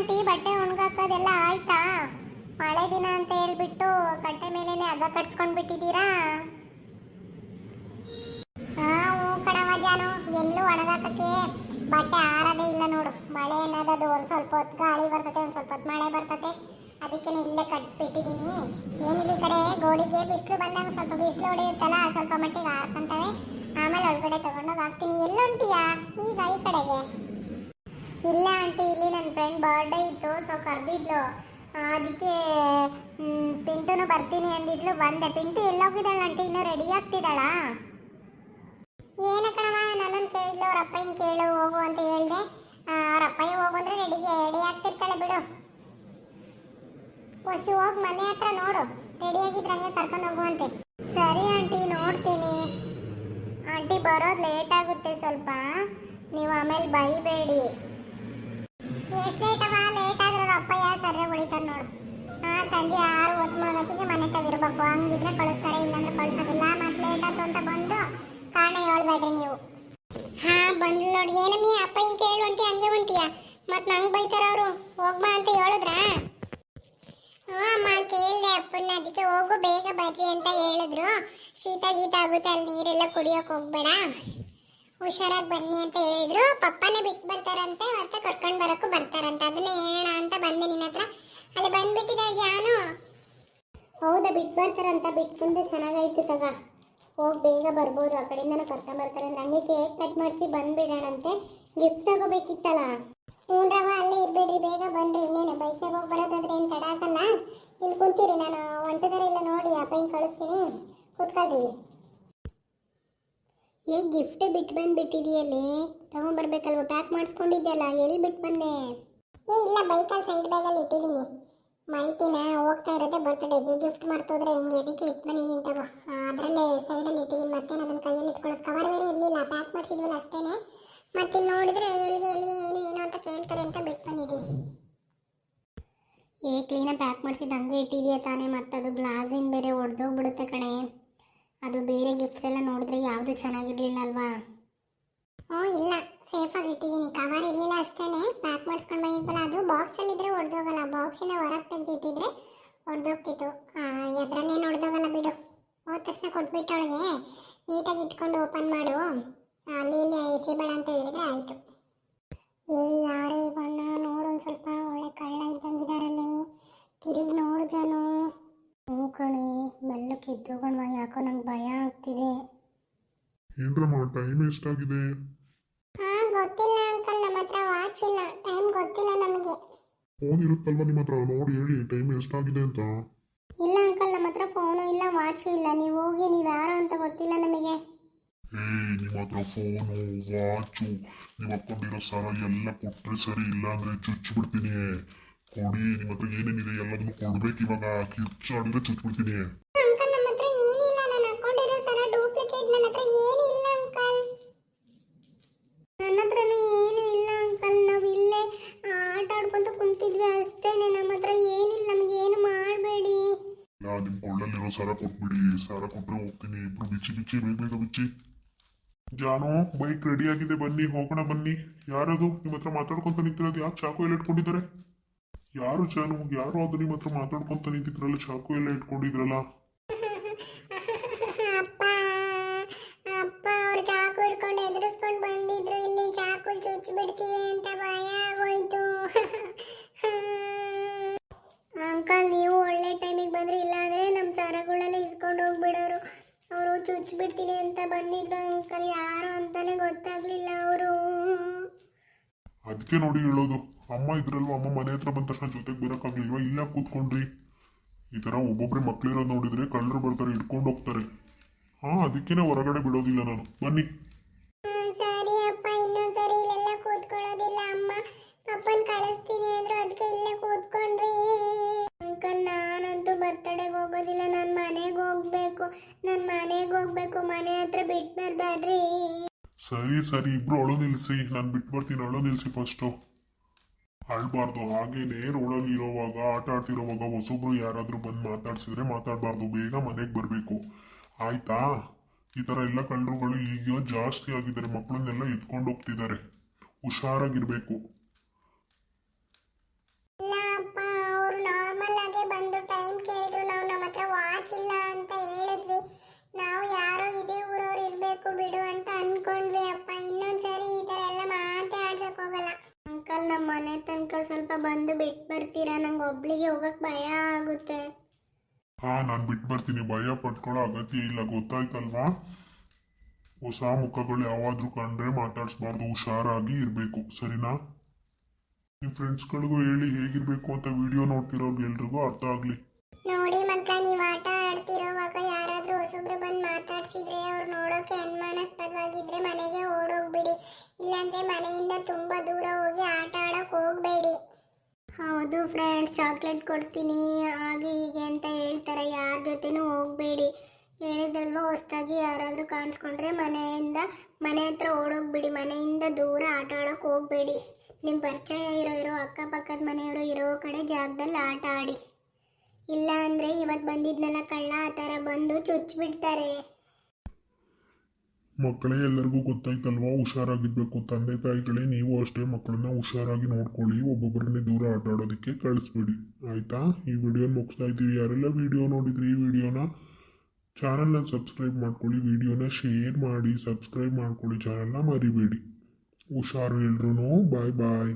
Aunty ಬಟ್ಟೆ ಒಣಗಾಕೋದೆಲ್ಲ ಆಯ್ತಾ? ಮಳೆ ದಿನ ಅಂತ ಹೇಳ್ಬಿಟ್ಟು ಕಟ್ಟೆ ಮೇಲೇನೆ ಹಗ್ಗ ಕಟ್ಸ್ಕೊಂಡ್ ಬಿಟ್ಟಿದ್ದೀರಾ? ಹ್ಞೂ ಕಣವ ಜಾನು ಎಲ್ಲೂ ಒಣಗಾಕಕ್ಕೆ ಬಟ್ಟೆ ಆರದೇ ಇಲ್ಲ ನೋಡು. ಮಳೆ ಅನ್ನೋದದು ಒಂದು ಸ್ವಲ್ಪ ಹೊತ್ತು ಗಾಳಿ ಬರ್ತತೆ, ಒಂದು ಸ್ವಲ್ಪ ಹೊತ್ತು ಮಳೆ ಬರ್ತತೆ. ಅದಕ್ಕೆ ಇಲ್ಲೇ ಕಟ್ಬಿಟ್ಟಿದ್ದೀನಿ. ಏನಿಲ್ಲ ಈ ಕಡೆ? ಗೋಡಿಗೆ ಬಿಸಿಲು ಬಂದಾಗ ಸ್ವಲ್ಪ ಬಿಸಿಲು ಹೊಡೆಯುತ್ತಲ್ಲ, ಸ್ವಲ್ಪ ಮಟ್ಟಿಗೆ ಹಾಕಂತವೆ ಆಮೇಲೆ ಒಳಗಡೆ ತಗೊಂಡೋಗಿ ಹಾಕ್ತೀನಿ. ಎಲ್ಲುಂಟಿಯಾ? ಈಗ ಈ ಕಡೆಗೆ? ಇಲ್ಲ ಆಂಟಿ, ಇಲ್ಲಿ ನನ್ನ ಫ್ರೆಂಡ್ ಬರ್ಡೇ ಇತ್ತು ಸೊ ಕರೆದಿದ್ಲು. ಅದಕ್ಕೆ ಪಿಂಟುನು ಬರ್ತೀನಿ ಅಂದಿದ್ಲು, ಬಂದೆ. ಪಿಂಟು ಎಲ್ಲೋಗಿದ್ದಾಳೆ ಆಂಟಿ, ಇನ್ನೂ ರೆಡಿ ಆಗ್ತಿದ್ದಾಳಾ? ಏನು ಕಣವ ನನ್ನನ್ನು ಕೇಳಿದ್ಲು, ಅವ್ರ ಅಪ್ಪ ಹಿಂಗೆ ಕೇಳು, ಹೋಗು ಅಂತ ಹೇಳಿದೆ. ಅವ್ರ ಹೋಗು ಅಂದರೆ ರೆಡಿಗೆ ರೆಡಿ ಆಗ್ತಿರ್ತಾಳೆ ಬಿಡು. ಹೊಸಿ ಹೋಗಿ ಮನೆ ಹತ್ರ ನೋಡು. ರೆಡಿ ಆಗಿದ್ರೆ ಹಂಗೆ ಕರ್ಕೊಂಡು ಹೋಗುವಂತೆ ಸರಿ ಆಂಟಿ, ನೋಡ್ತೀನಿ. ಆಂಟಿ ಬರೋದು ಲೇಟ್ ಆಗುತ್ತೆ ಸ್ವಲ್ಪ. ನೀವು ಆಮೇಲೆ ಬೈಬೇಡಿ. ಎಷ್ಟು ಲೇಟ್ ಅವ? ಲೇಟ್ ಆದ್ರೆ ಅಪ್ಪಯ್ಯ, ಸರ್ರೆ ಹೊಡಿತಾರೆ ನೋಡು. ಹಾ, ಸಂಜೆ ಆರು ಹೊತ್ತು ಮನೆ ತೆಗಿರ್ಬೇಕು ಹಂಗಿದ್ರೆ ಕಳಿಸ್ತಾರೆ, ಇಲ್ಲಾಂದ್ರೆ ಕಳ್ಸೋದಿಲ್ಲ. ಮತ್ತೆ ಲೇಟ್ ಆಯ್ತು ಅಂತ ಬಂದು ಕಾರಣ ಹೇಳ್ಬೇಡ್ರಿ ನೀವು. ಹಾ, ಬಂದ್ಲು ನೋಡಿ. ಏನಮ್ಮಿ ಅಪ್ಪ ಹಿಂಗೆ ಕೇಳಿ ಹೊಂಟಿ ಹಂಗೆ ಹೊಂಟಿಯ ಮತ್ತೆ ನಂಗೆ ಬೈತಾರ ಅವರು. ಹೋಗ್ಬಾ ಅಂತ ಹೇಳಿದ್ರಾ? ಹ್ಞೂ ಅಮ್ಮ, ಕೇಳಿದೆ ಅಪ್ಪನ ಅದಕ್ಕೆ ಹೋಗು, ಬೇಗ ಬರ್ರಿ ಅಂತ ಹೇಳಿದ್ರು. ಶೀತ ಗೀತ ಆಗುತ್ತೆ, ಅಲ್ಲಿ ನೀರೆಲ್ಲ ಕುಡಿಯೋಕೆ ಹೋಗ್ಬೇಡ. ಹುಷಾರಾಗಿ ಬನ್ನಿ ಅಂತ ಹೇಳಿದ್ರು. ಪಪ್ಪನೇ ಬಿಟ್ಟು ಬರ್ತಾರಂತೆ ಮತ್ತೆ ಕರ್ಕೊಂಡು ಬರೋಕ್ಕೂ ಬರ್ತಾರಂತೆ. ಅದನ್ನೇ ಹೇಳೋಣ ಅಂತ ಬಂದೆ ನಿನ್ನ ಹತ್ರ. ಅಲ್ಲಿ ಬಂದ್ಬಿಟ್ಟಿದೆ ಜಾನು ಹೌದಾ ಬಿಟ್ಟು ಬರ್ತಾರಂತ. ಬಿಟ್ಟು ಬಂದು ಚೆನ್ನಾಗಾಯ್ತು ತಗ. ಹೋಗಿ ಬೇಗ ಬರ್ಬೋದು. ಆ ಕಡೆಯಿಂದನೂ ಕರ್ಕೊಂಡು ಬರ್ತಾರೆ ನನಗೆ ಕೇಕ್ ಕಟ್ ಮಾಡಿಸಿ ಬಂದ್ಬಿಡೋಣಂತೆ. ಗಿಫ್ಟ್ ತಗೋಬೇಕಿತ್ತಲ್ಲ? ಹ್ಞೂನ್ರವ ಅಲ್ಲೇ ಇರ್ಬೇಡ್ರಿ. ಬೇಗ ಬನ್ನಿರಿ ಇನ್ನೇನು ಬೈಕ್ನಾಗ ಹೋಗಿ ಬರೋದಾದ್ರೆ ಏನು ತಡ ಆಗಲ್ಲ. ಇಲ್ಲಿ ಕುಂತೀರಿ. ನಾನು ಒಂಟದಾರ ಇಲ್ಲ ನೋಡಿ ಅಪ್ಪ ಹಿಂಗೆ ಕಳಿಸ್ತೀನಿ. ಕೂತ್ಕೊಳ್ರಿ ಏ ಗಿಫ್ಟ್ ಬಿಟ್ಟು ಬಂದ್ಬಿಟ್ಟಿದೆಯಲ್ಲಿ? ತಗೊಂಡ್ಬರ್ಬೇಕಲ್ವ ಪ್ಯಾಕ್ ಮಾಡಿಸ್ಕೊಂಡಿದ್ದೆಲ್ಲ ಎಲ್ಲಿ ಬಿಟ್ಟು ಬಂದೆ? ಏ ಇಲ್ಲ ಬೈಕಲ್ಲಿ ಸೈಡ್ ಬ್ಯಾಗಲ್ಲಿ ಇಟ್ಟಿದ್ದೀನಿ. ಮೈತಿನ ಹೋಗ್ತಾ ಇರೋದೇ ಬರ್ತಡೇಗೆ ಗಿಫ್ಟ್ ಮಾಡ್ತೋದ್ರೆ ಹೆಂಗೆ? ಅದಕ್ಕೆ ಇಟ್ಟು ಬಂದಿದ್ದೀನಿ ತಗೋ. ಅದರಲ್ಲೇ ಸೈಡಲ್ಲಿ ಇಟ್ಟಿದ್ದೀನಿ. ಮತ್ತೆ ಅದನ್ನ ಕೈಯಲ್ಲಿ ಇಟ್ಕೊಳ್ಳೋದು? ಕವರ್ ಬೇರೆ ಇರಲಿಲ್ಲ. ಪ್ಯಾಕ್ ಮಾಡಿಸಿದ್ವಲ್ಲ ಅಷ್ಟೇನೆ. ಮತ್ತೆ ನೋಡಿದ್ರೆ ಎಲ್ಲಿಗೆ ಎಲ್ಲಿಗೆ ಏನು ಏನು ಅಂತ ಕೇಳ್ತಾರೆ ಅಂತ ಬಿಟ್ಟು ಬಂದಿದ್ದೀನಿ. ಏ ಕ್ಲೀನಾಗಿ ಪ್ಯಾಕ್ ಮಾಡಿಸಿದ್ದು ಹಂಗೆ ಇಟ್ಟಿದೆಯಾ ತಾನೇ? ಮತ್ತದು ಅದು ಗ್ಲಾಸಿನ ಬೇರೆ ಒಡೆದೋಗ್ಬಿಡುತ್ತೆ ಕಣೆ. ಅದು ಬೇರೆ ಗಿಫ್ಟ್ಸ್ ಎಲ್ಲ ನೋಡಿದ್ರೆ ಯಾವುದು ಚೆನ್ನಾಗಿರ್ಲಿಲ್ಲ ಅಲ್ವಾ ಓ ಇಲ್ಲ ಸೇಫಾಗಿ ಇಟ್ಟಿದ್ದೀನಿ ಕವರ್ ಇರಲಿಲ್ಲ ಅಷ್ಟೇ ಪ್ಯಾಕ್ ಮಾಡಿಸ್ಕೊಂಡು ಬಂದಿದ್ದಲ್ಲ ಅದು ಬಾಕ್ಸಲ್ಲಿ ಇದ್ರೆ ಒಡೆದೋಗಲ್ಲ. ಬಾಕ್ಸಿಂದ ಹೊರಗೆ ತೆಗೆದಿಟ್ಟಿದ್ರೆ ಒಡೆದೋಗ್ತಿತ್ತು. ಎದ್ರಲ್ಲೇನು ಒಡೆದೋಗಲ್ಲ ಬಿಡು. ಹೋದ ತಕ್ಷಣ ಕೊಟ್ಬಿಟ್ಟವಳಿಗೆ. ನೀಟಾಗಿ ಇಟ್ಕೊಂಡು ಓಪನ್ ಮಾಡು. ಅಲ್ಲಿ ಇಲ್ಲಿ ಎಸಿಬೇಡ ಅಂತ ಹೇಳಿದ್ರೆ ಆಯಿತು ಏ ಯಾರೇ ಬಣ್ಣ ನೋಡು ಒಂದು ಸ್ವಲ್ಪ ಒಳ್ಳೆ ಕಳ್ಳ ಇದ್ದಂಗಿದಾರಲ್ಲಿ ತಿರುಗಿ ನೋಡು ಜನು ಹ್ಞೂ ಕಣೆ ಮೆಲ್ಲಕ್ಕೆ ಎದ್ದೋಗಣ್ವ ಯಾಕೋ ನಂಗೆ ಭಯ ಆಗ್ತಿದೆ. ಏನ್ರಮ್ಮ ಟೈಮ್ ಎಷ್ಟಾಗಿದೆ ಹಾ ಗೊತ್ತಿಲ್ಲ ಅಂಕಲ್ ನಮ್ಮ ಹತ್ರ ವಾಚ್ ಇಲ್ಲ. ಟೈಮ್ ಗೊತ್ತಿಲ್ಲ ನಮಗೆ. ಫೋನ್ ಇರುತ್ತಲ್ವಾ ನಿಮ್ಮ ಹತ್ರ? ನೋಡಿ ಹೇಳಿ ಟೈಮ್ ಎಷ್ಟಾಗಿದೆ ಅಂತ. ಇಲ್ಲ ಅಂಕಲ್ ನಮ್ಮ ಹತ್ರ ಫೋನು ಇಲ್ಲ ವಾಚು ಇಲ್ಲ. ನೀವು ಹೋಗಿ ನೀವು ಯಾರು ಅಂತ ಗೊತ್ತಿಲ್ಲ ನಮಗೆ. ಏ ನಿಮ್ಮ ಹತ್ರ ಫೋನು ವಾಚು ನೀವು ಹಾಕೊಂಡಿರೋ ಸರ ಎಲ್ಲ ಕೊಟ್ರೆ ಸರಿ ಇಲ್ಲ ಅಂದ್ರೆ ಚುಚ್ಚಿಬಿಡ್ತೀನಿ ಕೊಡಿ ನಿಮ್ಮ ಹತ್ರ ಏನೇನಿದೆ ಎಲ್ಲದನ್ನು ಕೊಡ್ಬೇಕು ಇವಾಗ. ಕಿರ್ಚಾಡಿದ್ರೆ ಚುಚ್ಚಿಬಿಡ್ತೀನಿ ಅಂಕಲ್ ನಮ್ಮ ಹತ್ರ ಏನಿಲ್ಲ ನಾನು ಹಾಕೊಂಡಿರೋ ಸರ ಡೂಪ್ಲಿಕೇಟ್ ನನ್ನ ಹತ್ರ ಏನಿಲ್ಲ ಅಂಕಲ್ ನನ್ನ ಹತ್ರನೇ ಏನು ಇಲ್ಲ ಅಂಕಲ್ ನಾವು ಇಲ್ಲೇ ಆಟ ಆಡ್ಕೊಂತ ಕುಂತಿದ್ವಿ ಅಷ್ಟೇನೆ ನಮ್ಮ ಹತ್ರ ಏನಿಲ್ಲ ನಮಗೆ ಏನು ಮಾಡಬೇಡಿ ನಾ ನಿಮ್ ಕೊಳ್ಳಲ್ಲಿರೋ ಸಾರಾ ಕೊಟ್ಬಿಡಿ. ಸಾರ ಕೊಟ್ರೆ ಹೋಗ್ತೀನಿ. ಇಬ್ರು ಬಿಚ್ಚಿ ಬಿಚ್ಚಿ, ಬೇಗ ಬೇಗ ಬಿಚ್ಚಿ. ಜಾನು ಬೈಕ್ ರೆಡಿ ಆಗಿದೆ. ಬನ್ನಿ, ಹೋಗೋಣ ಬನ್ನಿ. ಯಾರದು? ನಿಮ್ಮ ಹತ್ರ ಮಾತಾಡ್ಕೊಂತ ನಿಂತಿರೋದು ಯಾಕೆ ಚಾಕು ಎಲ್ಲ ಇಟ್ಕೊಂಡಿದ್ದಾರೆ? ಯಾರು ಜಾನು? ಯಾರು ಅದು ನಿಮ್ಮ ಹತ್ರ ಮಾತಾಡ್ಕೊಂತ ನಿಂತಿದ್ರಲ್ಲ? ಚಾಕು ಎಲ್ಲ ಇಟ್ಕೊಂಡಿದ್ರಲ್ಲ ಅಪ್ಪ ಅಪ್ಪ ಅವ್ರು ಚಾಕು ಹಿಡ್ಕೊಂಡು ಎದುರಿಸ್ಕೊಂಡು ಬಂದಿದ್ರು ಇಲ್ಲಿ ಚಾಕು ಚುಚ್ಚಿ ಬಿಡ್ತೀವಿ ಅಂತ ಭಯ ಆಗೋಯ್ತು ಅಂಕಲ್ ನೀವು ಒಳ್ಳೆ ಟೈಮಿಗೆ ಬಂದ್ರಿ ಇಲ್ಲ ಅಂದ್ರೆ ನಮ್ಮ ಸರಗಳೆಲ್ಲ ಇಸ್ಕೊಂಡು ಹೋಗ್ಬಿಡೋರು ಅವರು ಚುಚ್ಚಿ ಬಿಡ್ತೀನಿ ಅಂತ ಬಂದಿದ್ರು ಅಂಕಲ್ ಯಾರು ಅಂತಾನೆ ಗೊತ್ತಾಗ್ಲಿಲ್ಲ ಅವರು. ಅದಕ್ಕೆ ನೋಡಿ ಹೇಳೋದು. ಅಮ್ಮ ಇದ್ರಲ್ವ? ಅಮ್ಮ ಮನೆ ಹತ್ರ ಬಂದ ತಕ್ಷಣ ಜೊತೆಗೆ ಬರೋಕ್ಕಾಗ್ಲಿಲ್ವಾ? ಇಲ್ಲ ಕೂತ್ಕೊಂಡ್ರಿ? ಈ ತರ ಒಬ್ಬೊಬ್ರೆ ಮಕ್ಳಿರೋದು ನೋಡಿದ್ರೆ ಕಳ್ಳರು ಬರ್ತಾರೆ, ಹಿಡ್ಕೊಂಡು ಹೋಗ್ತಾರೆ. ಹಾ, ಅದಕ್ಕೇನೆ ಹೊರಗಡೆ ಬಿಡೋದಿಲ್ಲ ನಾನು. ಬನ್ನಿ. ಸರಿ ಸರಿ, ಇಬ್ರು ಅಳು ನಿಲ್ಸಿ. ನಾನು ಬಿಟ್ಟು ಬರ್ತೀನಿ ಅಳು ನಿಲ್ಸಿ ಫಸ್ಟು ಅಳ್ಬಾರ್ದು, ಹಾಗೇನೆ ರೋಡಲ್ಲಿ ಇರೋವಾಗ, ಆಟ ಆಡ್ತಿರೋವಾಗ ಹೊಸೊಬ್ರು ಯಾರಾದರೂ ಬಂದು ಮಾತಾಡ್ಸಿದ್ರೆ ಮಾತಾಡಬಾರ್ದು, ಬೇಗ ಮನೆಗೆ ಬರಬೇಕು. ಆಯ್ತಾ? ಈ ಥರ ಎಲ್ಲ ಕಳ್ಳರುಗಳು ಈಗ ಜಾಸ್ತಿ ಆಗಿದ್ದಾರೆ ಮಕ್ಕಳನ್ನೆಲ್ಲ ಎತ್ಕೊಂಡು ಹೋಗ್ತಿದ್ದಾರೆ. ಹುಷಾರಾಗಿರ್ಬೇಕು. ಸ್ವಲ್ಪ ಬಂದು ಬಿಟ್ಟು ಬರ್ತೀರಾ? ನಂಗೆ ಒಬ್ಳಿಗೆ ಹೋಗಕ್ಕೆ ಭಯ ಆಗುತ್ತೆ. ಹಾ ನಾನು ಬಿಟ್ಟು ಬರ್ತೀನಿ. ಭಯ ಪಟ್ಕೊಳ್ಳೋ ಅಗತ್ಯ ಇಲ್ಲ. ಗೊತ್ತಾಯ್ತಲ್ವಾ? ಹೊಸ ಮುಖಗಳು ಯಾವಾದ್ರೂ ಕಂಡ್ರೆ ಮಾತಾಡಿಸ್ಬಾರ್ದು. ಹುಷಾರಾಗಿ ಇರಬೇಕು. ಸರಿನಾ? ನಿಮ್ಮ ಫ್ರೆಂಡ್ಸ್ಗಳಿಗೂ ಹೇಳಿ ಹೇಗಿರಬೇಕು ಅಂತ ವಿಡಿಯೋ ನೋಡ್ತಿರೋರ್ಗೆ ಎಲ್ರಿಗೂ ಅರ್ಥ ಆಗಲಿ. ನೋಡಿ ಮಕ್ಕಳ ನೀವು ಆಟ ಆಡ್ತಿರೋವಾಗ ಯಾರಾದ್ರೂ ಹೊಸಬ್ರು ಬಂದು ಮಾತಾಡ್ಸಿದ್ರೆ ಅವ್ರು ನೋಡೋಕೆ ಅನುಮಾನಾಸ್ಪದವಾಗಿದ್ರೆ ಮನೆಗೆ ಓಡೋಗ್ಬಿಡಿ. ಇಲ್ಲಾಂದ್ರೆ ಮನೆಯಿಂದ ತುಂಬಾ ದೂರ ಹೋಗಿ ಆಟ ಆಡೋಕೆ ಹೋಗ್ಬೇಡಿ. ಹೌದು ಫ್ರೆಂಡ್ಸ್ ಚಾಕ್ಲೇಟ್ ಕೊಡ್ತೀನಿ, ಹಾಗೆ ಹೀಗೆ ಅಂತ ಹೇಳ್ತಾರೆ. ಯಾರ ಜೊತೆನೂ ಹೋಗ್ಬೇಡಿ. ಹೇಳಿದ್ರಲ್ವ, ಹೊಸ್ದಾಗಿ ಯಾರಾದರೂ ಕಾಣಿಸ್ಕೊಂಡ್ರೆ ಮನೆಯಿಂದ, ಮನೆ ಹತ್ರ ಓಡೋಗ್ಬಿಡಿ, ಮನೆಯಿಂದ ದೂರ ಆಟ ಆಡೋಕೆ ಹೋಗ್ಬೇಡಿ. ನಿಮ್ಮ ಪರಿಚಯ ಇರೋ ಇರೋ ಅಕ್ಕಪಕ್ಕದ ಮನೆಯವರು ಇರೋ ಕಡೆ ಜಾಗದಲ್ಲಿ ಆಟ ಆಡಿ. ಇಲ್ಲ ಅಂದರೆ ಇವತ್ತು ಬಂದಿದ್ನಲ್ಲ ಕಳ್ಳ ಆ ಥರ ಬಂದು ಚುಚ್ಚಿಬಿಡ್ತಾರೆ ಮಕ್ಕಳೇ ಎಲ್ಲರಿಗೂ ಗೊತ್ತಾಯ್ತಲ್ವಾ? ಹುಷಾರಾಗಿರ್ಬೇಕು ತಂದೆ ತಾಯಿಗಳೇ, ನೀವು ಅಷ್ಟೇ ಮಕ್ಕಳನ್ನ ಹುಷಾರಾಗಿ ನೋಡ್ಕೊಳ್ಳಿ, ಒಬ್ಬೊಬ್ಬರನ್ನೇ ದೂರ ಆಟ ಆಡೋದಕ್ಕೆ ಕಳಿಸ್ಬೇಡಿ. ಆಯ್ತಾ? ಈ ವಿಡಿಯೋ ಮುಗಿಸ್ತಾ ಇದ್ದೀವಿ. ಯಾರೆಲ್ಲ ವಿಡಿಯೋ ನೋಡಿದ್ರಿ ಈ ವಿಡಿಯೋನ ಚಾನಲ್ನ ಸಬ್ಸ್ಕ್ರೈಬ್ ಮಾಡ್ಕೊಳ್ಳಿ, ವಿಡಿಯೋನ ಶೇರ್ ಮಾಡಿ ಸಬ್ಸ್ಕ್ರೈಬ್ ಮಾಡ್ಕೊಳ್ಳಿ ಚಾನಲ್ನ ಮರಿಬೇಡಿ. ಹುಷಾರು ಎಲ್ರೂ ಬಾಯ್ ಬಾಯ್